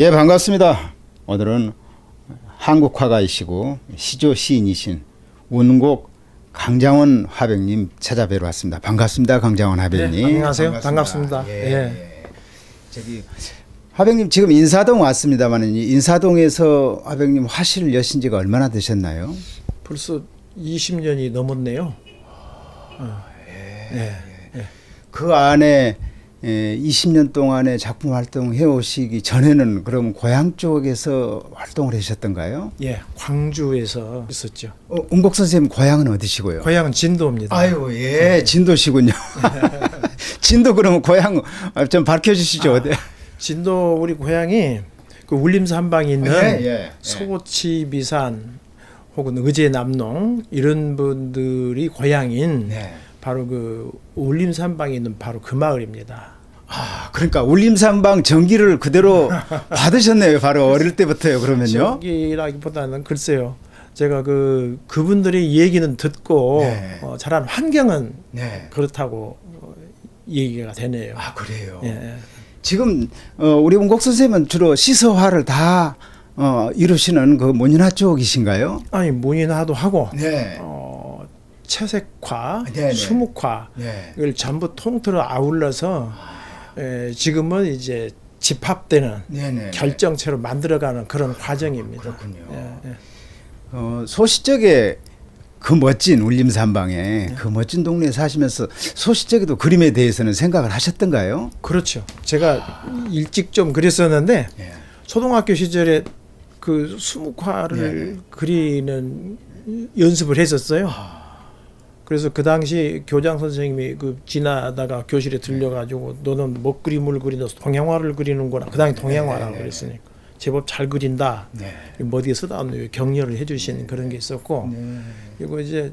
예, 반갑습니다. 오늘은 한국 화가이시고 시조 시인이신 운곡 강장원 화백님 찾아뵈러 왔습니다. 반갑습니다, 강장원 화백님. 네, 안녕하세요. 반갑습니다. 예. 예. 저기 화백님 지금 인사동 왔습니다만은 이 인사동에서 화백님 화실 여신 지가 얼마나 되셨나요? 벌써 20년이 넘었네요. 네. 그 안에 예, 20년 동안의 작품 활동해 오시기 전에는 그럼 고향 쪽에서 활동을 하셨던가요? 예, 광주에서 있었죠. 어, 운곡 선생님 고향은 어디시고요? 고향은 진도입니다. 아유 예 진도시군요. 진도 그러면 고향 좀 밝혀주시죠. 어디? 진도 우리 고향이 그 울림사 한방에 있는 예, 예. 소치 비산 혹은 의제 남농 이런 분들이 고향인 네. 바로 그 울림사 한방에 있는 바로 그 마을입니다. 아 그러니까 울림산방 전기를 그대로 받으셨네요. 바로 어릴 때부터요. 그러면요. 저기라기보다는 글쎄요. 제가 그 그분들의 얘기는 듣고 네. 어, 자란 환경은 네. 그렇다고 어, 얘기가 되네요. 아 그래요. 예. 지금 어, 우리 운곡 선생님은 주로 시서화를 다 어, 이루시는 그 모니나 쪽이신가요? 아니 문인화도 하고 네. 어, 채색화, 네, 네. 수묵화 네. 전부 통틀어 아울러서 에, 지금은 이제 집합되는 네네. 결정체로 만들어가는 그런 과정입니다. 그렇군요. 예, 예. 어, 소시적에 그 멋진 울림산방에 그 멋진 동네에 사시면서 소시적에도 그림에 대해서는 생각을 하셨던가요? 그렇죠. 제가 일찍 좀 그랬었는데 예. 초등학교 시절에 그 수묵화를 네. 그리는 연습을 했었어요. 아. 그래서 그 당시 교장 선생님이 그 지나다가 교실에 들려가지고 너는 못 그림을 그리너 동양화를 그리는구나. 그 당시 동양화라고 네, 네, 그랬으니까 제법 잘 그린다. 네. 뭐 어디에 쓰다 격려를 해주신 그런 게 있었고 네. 그리고 이제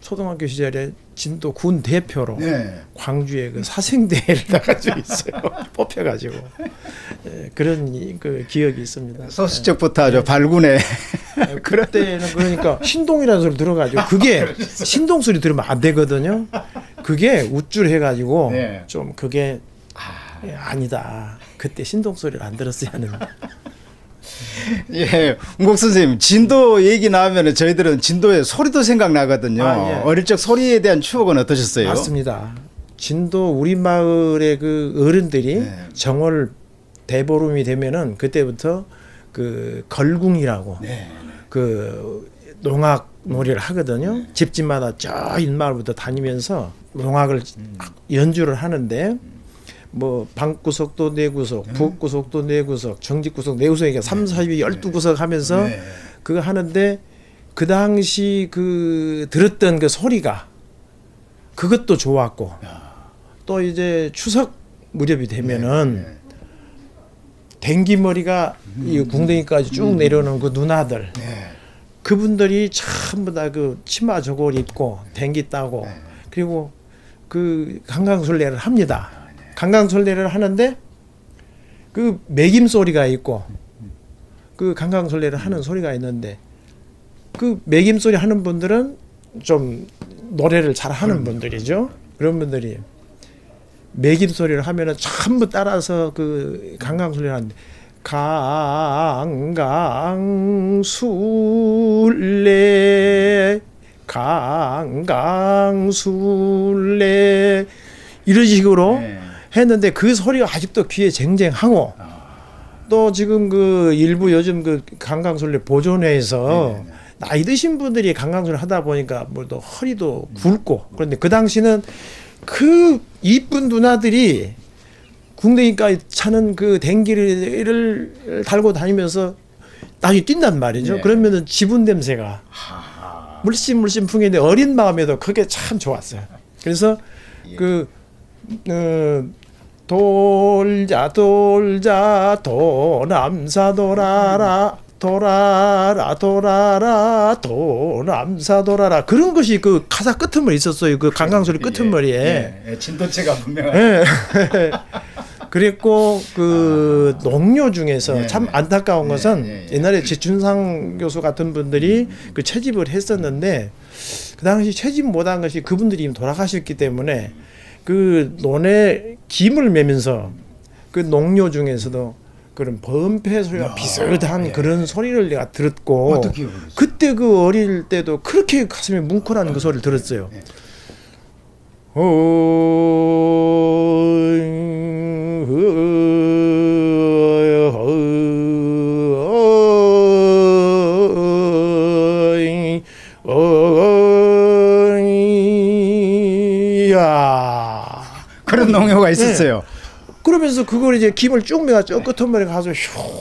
초등학교 시절에 진도 군 대표로 네. 광주에 그 사생대회를 나가지고 있어요. 뽑혀가지고 예, 그런 이- 그 기억이 있습니다. 소시적부터 아주 발군에 예, 그때는 그러니까 신동이라는 소리 들어가지고 그게 신동 소리 들으면 안 되거든요. 그게 우쭐해가지고 네. 좀 그게 예, 아니다. 그때 신동 소리를 안 들었어야 하는. 예, 운곡 선생님 진도 얘기 나오면 저희들은 진도의 소리도 생각나거든요. 아, 예. 어릴 적 소리에 대한 추억은 어떠셨어요? 맞습니다. 진도 우리 마을의 그 어른들이 네. 정월 대보름이 되면은 그때부터 그 걸궁이라고 네. 그 농악 놀이를 하거든요. 집집마다 저 인마을부터 다니면서 농악을 연주를 하는데 뭐 방구석도 네 구석, 북구석도 네 구석, 정직구석 네 구석이니까 삼, 사위 열두 구석 하면서 네. 그거 하는데 그 당시 그 들었던 그 소리가 그것도 좋았고 또 이제 추석 무렵이 되면은 댕기머리가 이 궁뎅이까지 쭉 내려오는 그 누나들 네. 그분들이 전부 다 그 치마 저고를 입고 댕기 따고 그리고 그 강강술래를 합니다. 강강술래를 하는데 그 매김 소리가 있고 그 강강술래를 하는 소리가 있는데 그 매김 소리 하는 분들은 좀 노래를 잘 하는 분들이죠. 그런 분들이 매김 소리를 하면은 전부 따라서 그 강강술래를 하는데 강강술래 강강술래 이런 식으로 네. 했는데 그 소리가 아직도 귀에 쟁쟁하고 또 지금 그 일부 요즘 그 강강술래 보존회에서 나이 드신 분들이 강강술래 하다 보니까 뭐또 허리도 굵고 그런데 그 당시는 그 이쁜 누나들이 궁뎅이까지 차는 그 댕기를 달고 다니면서 나중에 뛴단 말이죠. 네. 그러면은 지분 냄새가 물씬 물씬 풍기는데 어린 마음에도 그게 참 좋았어요. 그래서 그 어, 돌자 돌자 도남사 돌아라 돌아라 돌아라 도남사 돌아라 그런 것이 그 가사 끄트머리 있었어요. 그 강강소리 끄트머리에. 예, 예, 진도체가 분명한. 예. 그랬고 그 농료 중에서 예, 참 예. 안타까운 예, 것은 예, 예. 옛날에 제준상 교수 같은 분들이 그 채집을 했었는데 그 당시 채집 못한 것이 그분들이 이미 돌아가셨기 때문에 그 논에 김을 매면서 그 농료 중에서도 그런 범패 소리가 야, 비슷한 예. 그런 소리를 내가 들었고? 그때 그 어릴 때도 그렇게 가슴이 뭉클한 그 소리를 들었어요. 예. 야. 그런 농요가 있었어요. 그러면서 그걸 이제 김을 쭉 끝한 번에 가서 휘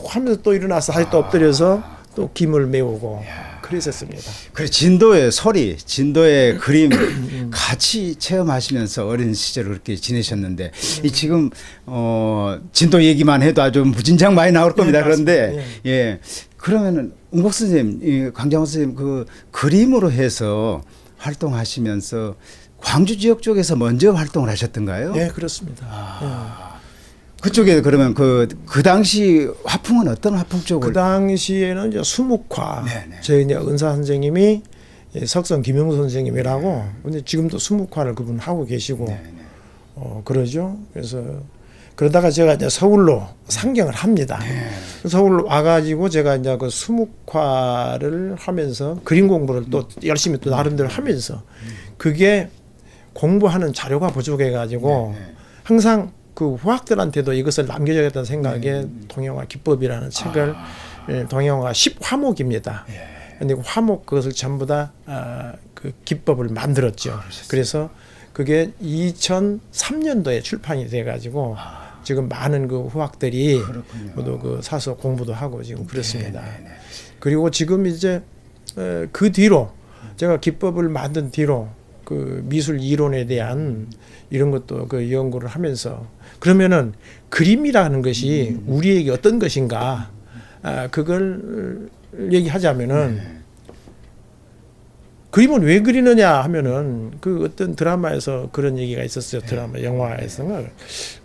하면서 또 일어나서 다시 또 엎드려서 또 김을 메우고 그랬었습니다. 그 진도의 소리, 진도의 그림 같이 체험하시면서 어린 시절을 그렇게 지내셨는데 이 지금 어 진도 얘기만 해도 아주 무진장 많이 나올 겁니다. 예, 그런데. 예 그러면은 운국 선생님, 이 강장원 선생님 그 그림으로 해서 활동하시면서 광주 지역 쪽에서 먼저 활동을 하셨던가요? 예, 그렇습니다. 그쪽에 그러면 그 그 당시 화풍은 어떤 화풍 예. 쪽을 그 당시에는 이제 수묵화 네네. 저희 이제 은사 선생님이 예, 석성 김영우 선생님이라고 근데 지금도 수묵화를 그분 하고 계시고 네네. 어 그러죠. 그래서 그러다가 제가 이제 서울로 상경을 합니다. 네. 서울로 와가지고 제가 이제 그 수묵화를 하면서 그림 공부를 또 열심히 또 나름대로 하면서 그게 공부하는 자료가 부족해가지고 네, 네. 항상 그 후학들한테도 이것을 남겨줘야겠다는 생각에 동영화 기법이라는 책을 예, 동영화 10화목입니다. 근데 그 화목 그것을 전부 다 아, 그 기법을 만들었죠. 그래서 그게 2003년도에 출판이 돼가지고 지금 많은 그 후학들이 그렇군요. 모두 그 사서 공부도 하고 지금 그렇습니다. 그리고 지금 이제 에, 그 뒤로 제가 기법을 만든 뒤로 그 미술 이론에 대한 이런 것도 그 연구를 하면서 그러면은 그림이라는 것이 우리에게 어떤 것인가? 아, 그걸 얘기하자면은 그림은 왜 그리느냐 하면은 그 어떤 드라마에서 그런 얘기가 있었어요. 드라마 영화에서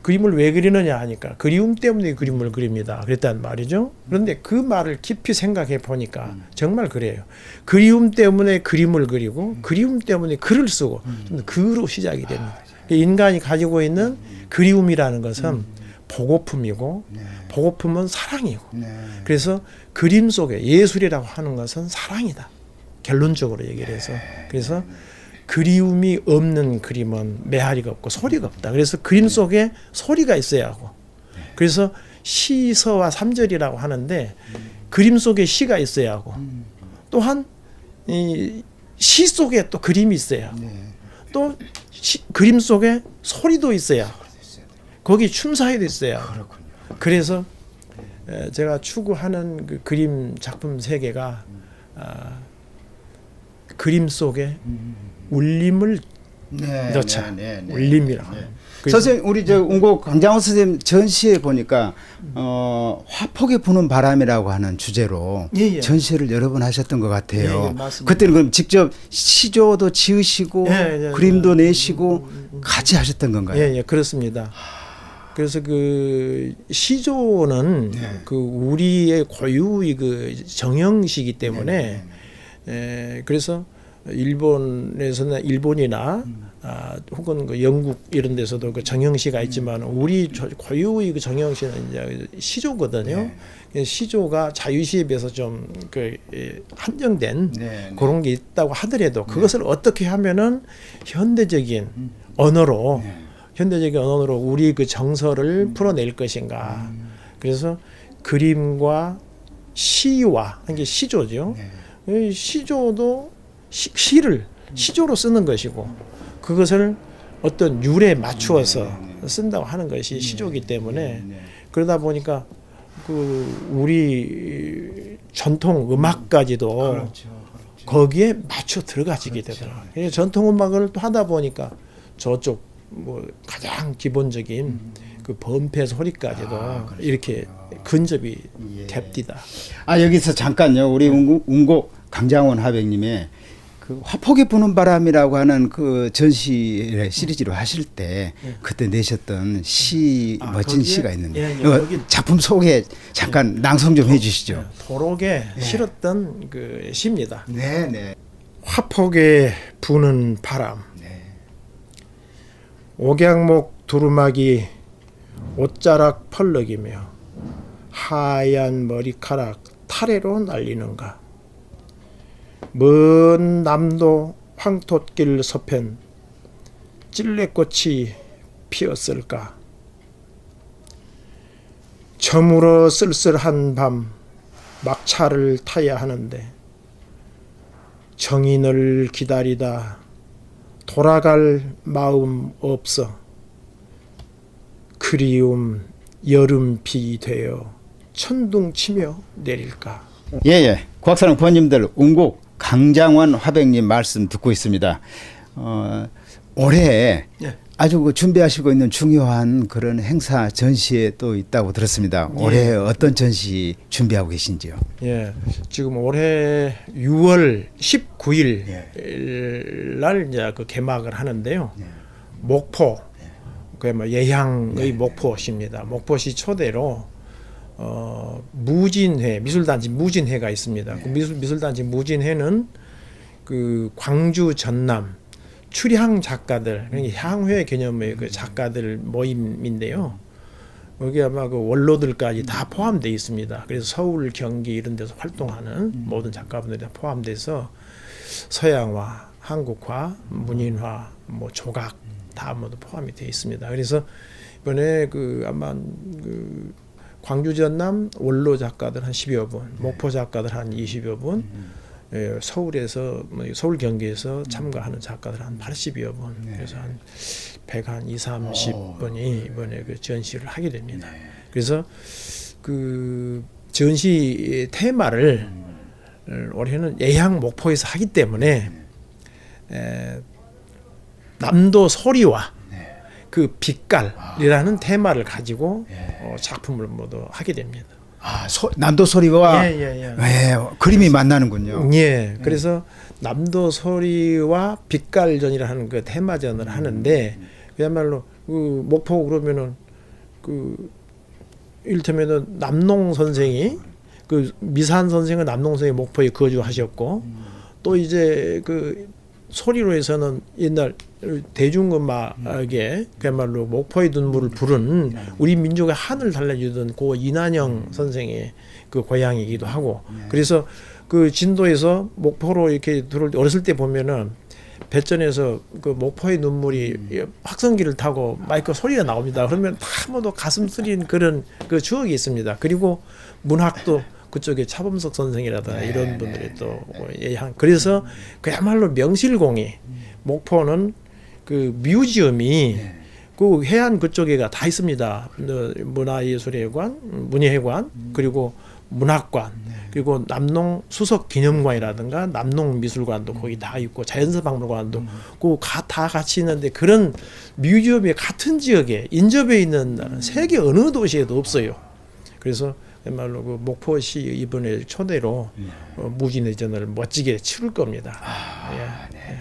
그림을 왜 그리느냐 하니까 그리움 때문에 그림을 그립니다. 그랬단 말이죠. 그런데 그 말을 깊이 생각해 보니까 정말 그래요. 그리움 때문에 그림을 그리고 그리움 때문에 글을 쓰고 그로 시작이 됩니다. 인간이 가지고 있는 그리움이라는 것은 보고품이고 보고품은 사랑이고 네. 그래서 그림 속에 예술이라고 하는 것은 사랑이다. 결론적으로 얘기를 해서 그래서 그리움이 없는 그림은 메아리가 없고 소리가 없다. 그래서 그림 속에 소리가 있어야 하고 그래서 시서와 삼절이라고 하는데 그림 속에 시가 있어야 하고 또한 이 시 속에 또 그림이 있어야 하고 네. 또 시- 그림 속에 소리도 있어야 하고 거기 춤사위도 있어야 하고. 그래서 에, 제가 추구하는 그 그림 작품 세계가 아, 그림 속에 울림을 네. 넣자 네, 네, 네. 울림이라고. 네. 선생님 우리 저 운곡 강장호 선생님 전시에 보니까 어 화폭에 부는 바람이라고 하는 주제로 예, 예. 전시를 여러 번 하셨던 것 같아요. 예, 예. 그때는 그럼 직접 시조도 지으시고 예, 예, 그림도 예. 내시고 같이 하셨던 건가요? 예, 예, 그렇습니다. 그래서 그 시조는 네. 그 우리의 고유의 그 정형시기 때문에 네, 에, 그래서 일본에서는 일본이나 아, 혹은 그 영국 이런 데서도 그 정형시가 있지만 우리 저- 고유의 그 정형시는 이제 시조거든요. 그래서 시조가 자유시에 비해서 좀 그 한정된 네, 네. 그런 게 있다고 하더라도 그것을 어떻게 하면은 현대적인 언어로 네. 현대적인 언어로 우리 그 정서를 풀어낼 것인가. 그래서 그림과 시와 이게 시조죠. 네. 이 시조도 시, 시를 시조로 쓰는 것이고 그것을 어떤 율에 맞추어서 쓴다고 하는 것이 시조이기 때문에 네. 그러다 보니까 그 우리 전통 음악까지도 그렇죠. 거기에 맞춰 들어가지게 되더라고요. 그래서 전통 음악을 또 하다 보니까 저쪽 뭐 가장 기본적인 그 범패 소리까지도 아. 이렇게 근접이 예. 됩디다. 아 여기서 잠깐요. 우리 운곡 강장원 하백님의 그 화폭에 부는 바람이라고 하는 그 전시 시리즈로 하실 때 그때 내셨던 시 아, 멋진 거기에- 시가 있는데. 예, 예, 이거 거기- 작품 소개 잠깐 낭송 좀 해주시죠. 도록에 실었던 그 시입니다. 네, 네, 화폭에 부는 바람, 네. 옥양목 두루마기 옷자락 펄럭이며 하얀 머리카락 타래로 날리는가 먼 남도 황토길 서편 찔레꽃이 피었을까 저물어 쓸쓸한 밤 막차를 타야 하는데 정인을 기다리다 돌아갈 마음 없어 그리움 여름비 되어 천둥치며 내릴까 예예. 국악사랑 부모님들 운곡 강장원 화백님 말씀 듣고 있습니다. 어, 올해 예. 아주 그 준비하시고 있는 중요한 그런 행사 전시에 또 있다고 들었습니다. 올해 어떤 전시 준비하고 계신지요? 예, 지금 올해 6월 19일 날 이제 그 개막을 하는데요. 목포, 그뭐 예향의 목포시입니다. 목포시 초대로 어, 무진회 미술단지 무진회가 있습니다. 그 미술 미술단지 무진회는 그 광주 전남 출향 작가들 그러니까 향회 개념의 그 작가들 모임인데요. 여기 아마 그 원로들까지 다 포함되어 있습니다. 그래서 서울, 경기 이런 데서 활동하는 모든 작가분들이 다 포함돼서 서양화, 한국화, 문인화, 뭐 조각 다 모두 포함이 되어 있습니다. 그래서 이번에 그 아마 그 광주 전남 원로 작가들 한 10여 분, 목포 작가들 한 20여 분, 예, 서울에서 뭐 서울 경기에서 참가하는 작가들 한 80여 분, 그래서 한 100 한 2, 30분이 이번에 그 전시를 하게 됩니다. 그래서 그 전시 테마를 올해는 예향 목포에서 하기 때문에 에, 남도 소리와 그 빛깔이라는 테마를 가지고 어, 작품을 모두 하게 됩니다. 아, 소, 남도 소리와 예, 예, 예. 예, 그림이 만나는군요. 예. 그래서 남도 소리와 빛깔전이라는 그 테마전을 하는데 그야말로 그 목포 그러면은 그 일테면은 남농 선생이 그 미산 선생은 남농 선생이 목포에 거주하셨고 또 이제 그 소리로 해서는 옛날 대중음악에 그야말로 목포의 눈물을 부른 우리 민족의 한을 달래주던 고 이난영 선생의 그 고향이기도 하고 그래서 그 진도에서 목포로 이렇게 들어올 때 어렸을 때 보면은 배전에서 그 목포의 눈물이 확성기를 타고 마이크 소리가 나옵니다. 그러면 다 모두 가슴 쓰린 그런 그 추억이 있습니다. 그리고 문학도 그쪽에 차범석 선생이라든가 이런 분들이 또 예한 그래서 그야말로 명실공히 목포는 그 뮤지엄이 그 해안 그쪽에가 다 있습니다. 어, 문화예술회관, 문예회관 그리고 문학관 그리고 남농 수석 기념관이라든가 남농 미술관도 거기 다 있고 자연사 박물관도 그다 같이 있는데 그런 뮤지엄이 같은 지역에 인접해 있는 나라는 세계 어느 도시에도 없어요. 그래서 정 말로 그 목포시 이번에 초대로 어, 무진회전을 멋지게 치를 겁니다. 예.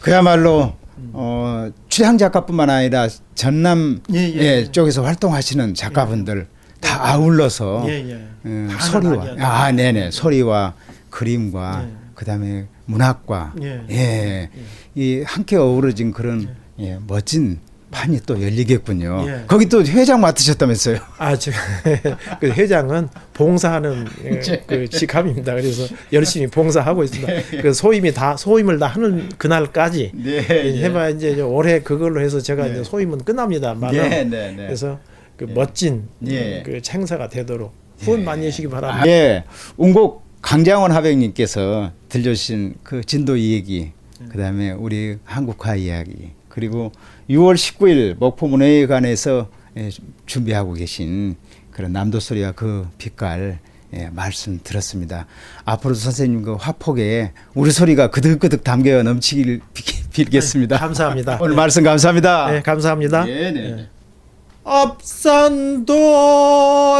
그야말로 어, 취향 작가뿐만 아니라 전남 예, 예, 예, 예. 쪽에서 활동하시는 작가분들 다 아울러서 예, 예. 음, 다 소리와 하나하나 아 네네 소리와 그림과 예. 그다음에 문학과 예. 예, 이 함께 어우러진 그런 예, 멋진 판이 또 열리겠군요. 예. 거기 또 회장 맡으셨다면서요? 아, 저, 그 회장은 봉사하는 예, 그 직함입니다. 그래서 열심히 봉사하고 있습니다. 그 소임이 다 소임을 다 하는 그날까지 네, 해봐 이제 저 올해 그걸로 해서 제가 이제 소임은 끝납니다만은 네, 네, 네. 그래서 그 멋진 예. 그 행사가 되도록 후원 많이 해주시기 바랍니다. 예, 운곡 강장원 하백님께서 들려주신 그 진도 이야기, 그다음에 우리 한국화 이야기, 그리고 6월 19일 목포문화회관에서 예, 준비하고 계신 그런 남도 소리와 그 빛깔 예, 말씀 들었습니다. 앞으로도 선생님 그 화폭에 우리 소리가 그득그득 담겨 넘치길 비- 빌겠습니다. 네, 감사합니다. 오늘 말씀 감사합니다. 네, 감사합니다. 네, 네. 앞산도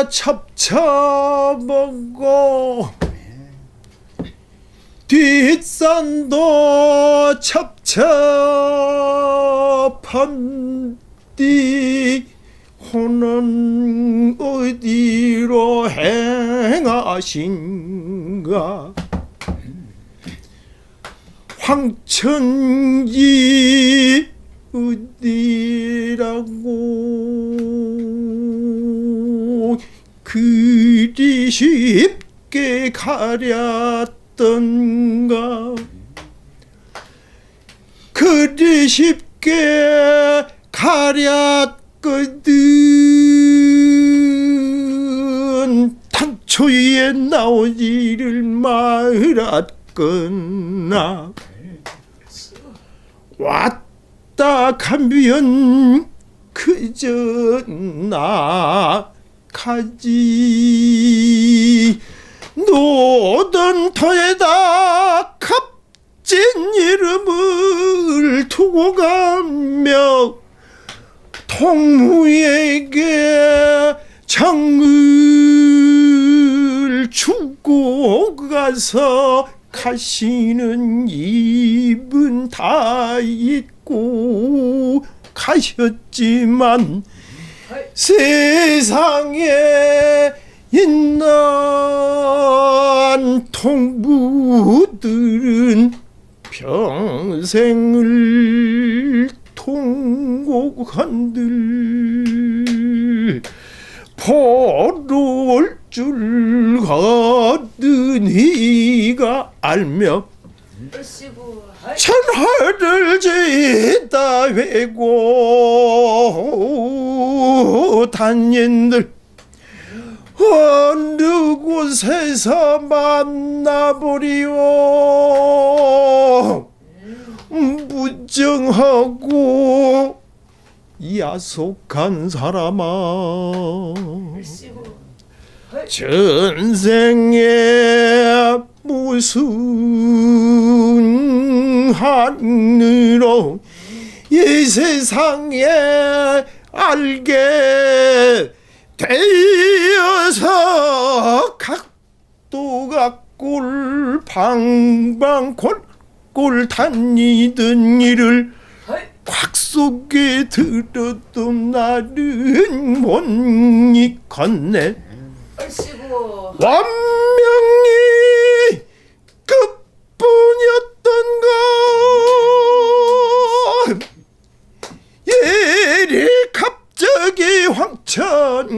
첩첩 먹고 뒷산도 첩첩한디 호는 어디로 행하신가? 황천지 어디라고? 그리 쉽게 가 렸던가? 그리 쉽게 가렸거든. 당초에 나오지를 말았거나. 왔다 가면 그저 나 가지 노던 터에다 값진 이름을 두고 가며 통무에게 정을 주고 가서 가시는 입은 다 잊고 가셨지만 세상에 있는 통부들은 평생을 통곡한들 포로올 줄 거드니가 알며 천하를 짓다 외고 단인들 어느 곳에서 만나보리오. 무정하고 야속한 사람아. 전생에 무슨 한으로 이 세상에 알게 되어서 각도가 꼴 방방 꼴꼴 다니던 일을 곽 속에 들어도 나는 못 잊겠네. 으시고 완명이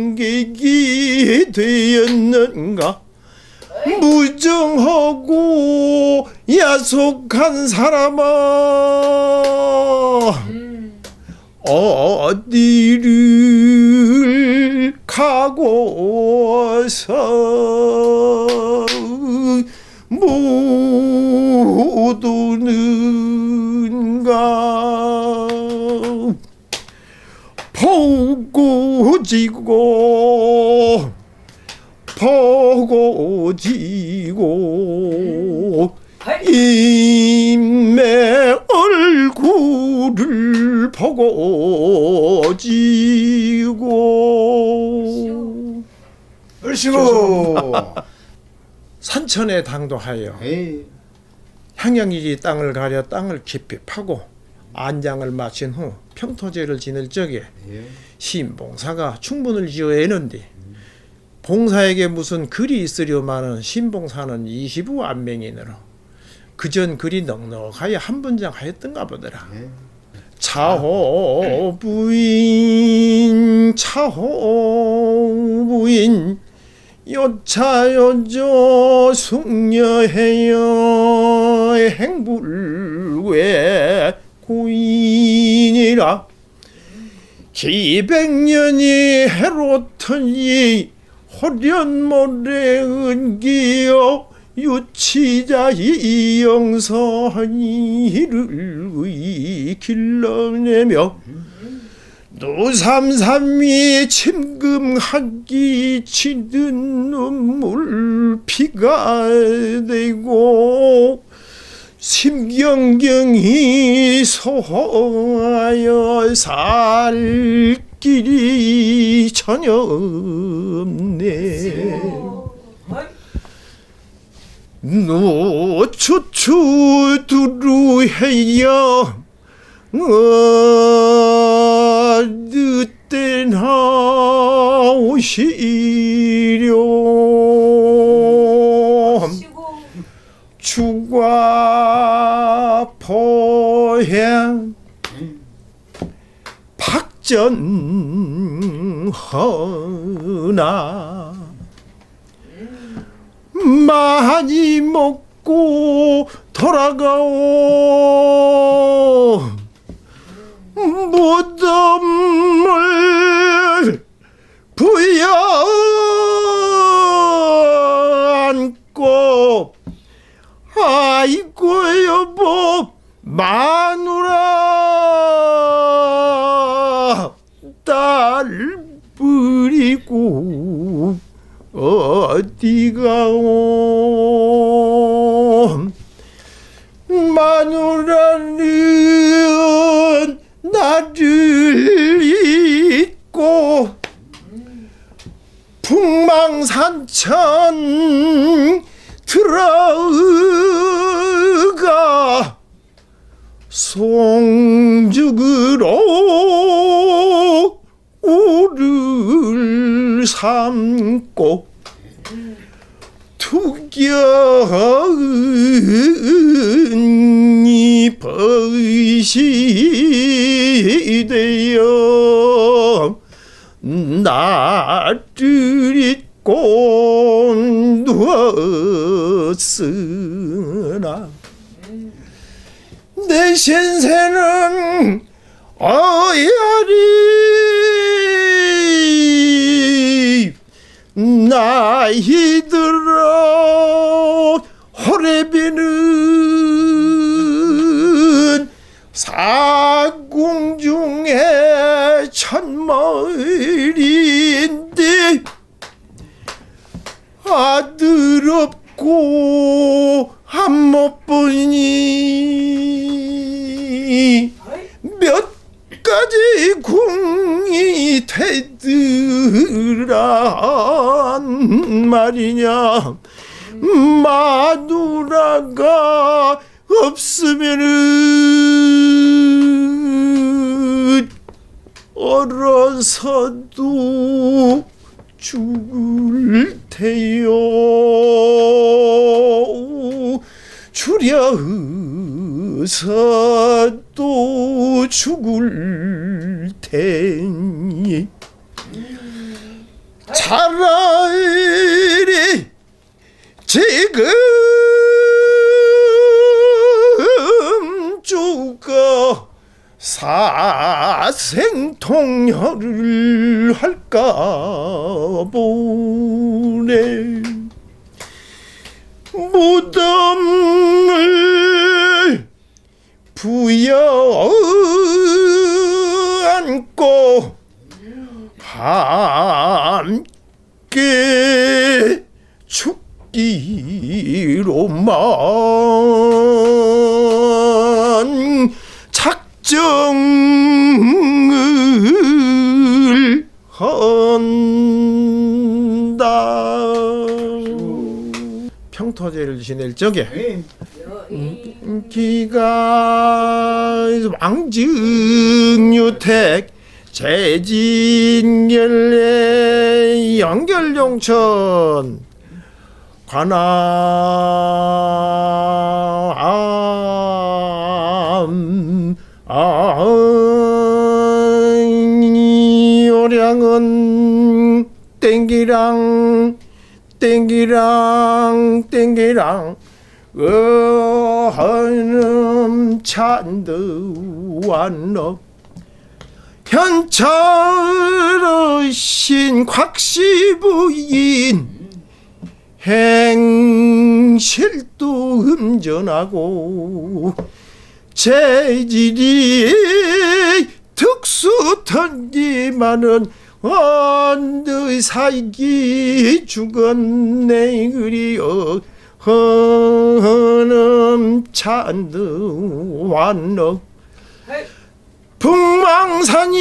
황천객이 되었는가? 무정하고 야속한 사람아. 음 어디를 가고서 못 오는가 보고 지고 보고 지고 하이 임의 얼굴을 보고 지고 얼씨구. 산천에 당도하여 에이. 향양이지 땅을 가려 땅을 깊이 파고 안장을 마친 후 평토제를 지낼 적에 예. 신봉사가 충분을 지어내는데 봉사에게 무슨 글이 있으려마는 신봉사는 25 안명이므로 그전 글이 넉넉하여 한 분장 하였던가 보더라. 예. 차호 부인 차호 부인 요차요조 숙녀해요 행불왜 고인이라 기백년이 해로터니 호련모래 은기여 유치자 이영선이를 길러내며 노삼삼이 침금하기 치든 눈물 피가 되고 심경경이 소하여 살 길이 전혀 없네. 노추추 두루해여 어느 때나 오시려 주과 her. 박전허나 많이 먹고 돌아가오 무덤을 부여 마누라 딸 버리고 어디 가 오 마누라는 나를 잊고 풍망산천 들어 삼고 투견이 벗이 되어 나를 잊고 누웠으나 내 신세는 어야리 나이 들어 호래비는 차라리 지금 죽어 사생통혈을 할까 보네. 무덤을 부여 안고 함께 죽기로만 작정을 한다. 평토제를 지낼 적에 기가 왕증유택 제진결례 연결용천 관암 요량은 땡기랑 땡기랑 땡기랑 어하는 찬드 완럽 현철으신 곽씨부인 행실도 음전하고 재질이 특수던지만은 언의 살기 죽었네 그리어 허름 찬드 완럽 북망산이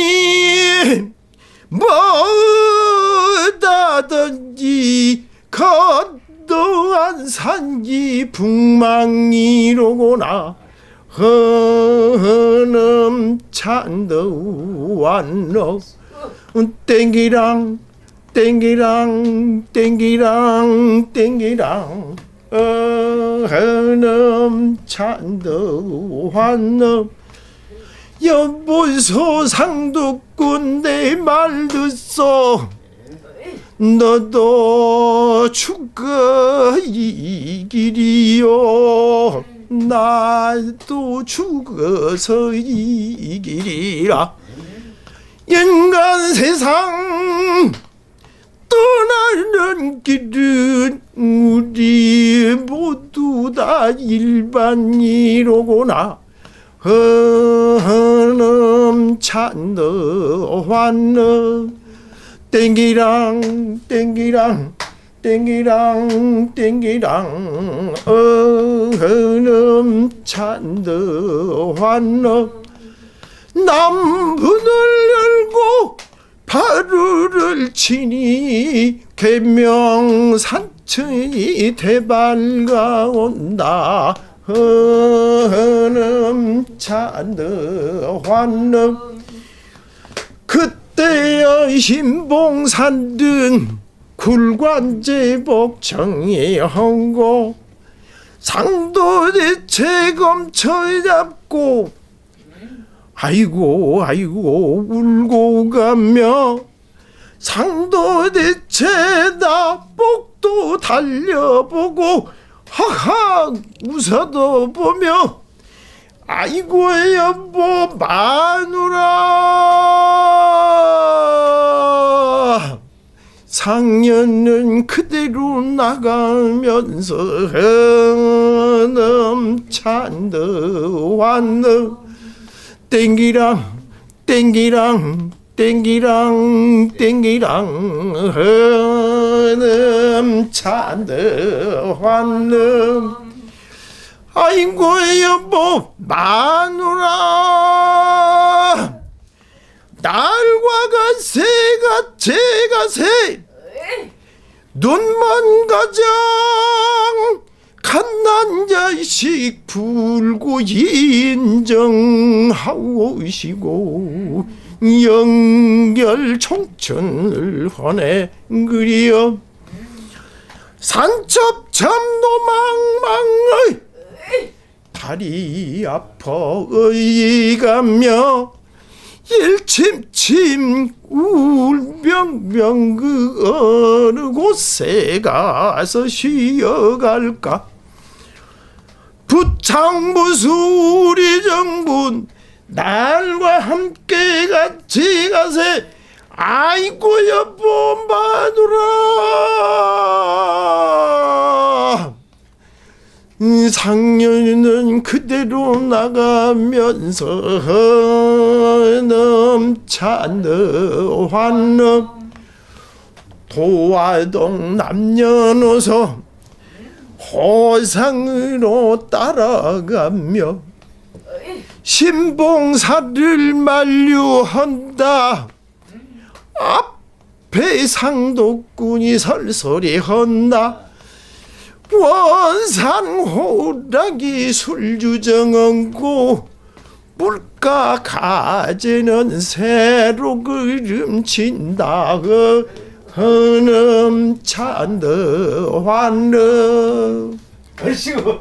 뭐다든지 건도한 산지 북망이로구나. 허름 찬드 완럽 땡기랑 땡기랑 땡기랑 땡기랑. 어허넘 찬도 환넘 연보소 상도꾼 내 말 듣소 너도 죽어야 이 길이요. 나도 죽어서 이 길이라. 인간 세상 떠나는 길은 우리 모두 다 일반이로구나 허넘 찬너 환너 땡기랑 땡기랑 땡기랑 땡기랑. 어허넘 찬더 환너 남문을 열고 바루를 치니 개명산천이 대발가 온다 허넘 찬더 환넘 그때의 신봉산 등 굴관제복 정의헌고 상도대체 검쳐 잡고 아이고 아이고 울고 가며 상도대체 나복도 달려보고 하하 웃어도 보며 아이고 여보 마누라. 상년은 그대로 나가면서 넘찬더 왔너 땡기랑 땡기랑 땡기랑 땡기랑 흐름 찬드 환름 아이고 여보 마누라. 날과 새가 새가 새. 눈먼 가장 갓난자식 불고 인정하오시고 영결 총천을 헌해 그리어 산첩 참노 망망의 다리 아파 의가며 일침침 울병병 그 어느 곳에 가서 쉬어갈까? 부창무수 우리 정군 날과 함께 같이 가세. 아이고 여보 마누라. 이 상년은 그대로 나가면서 넘찬너 환넘 도화동 남녀노소 호상으로 따라가며 신봉사를 만류한다. 앞에 상도꾼이 설설이 헌다. 원산호락이 술주정 얹고 물가 가재는 새로 그름친다. 헌음 찬더 환음 그러시고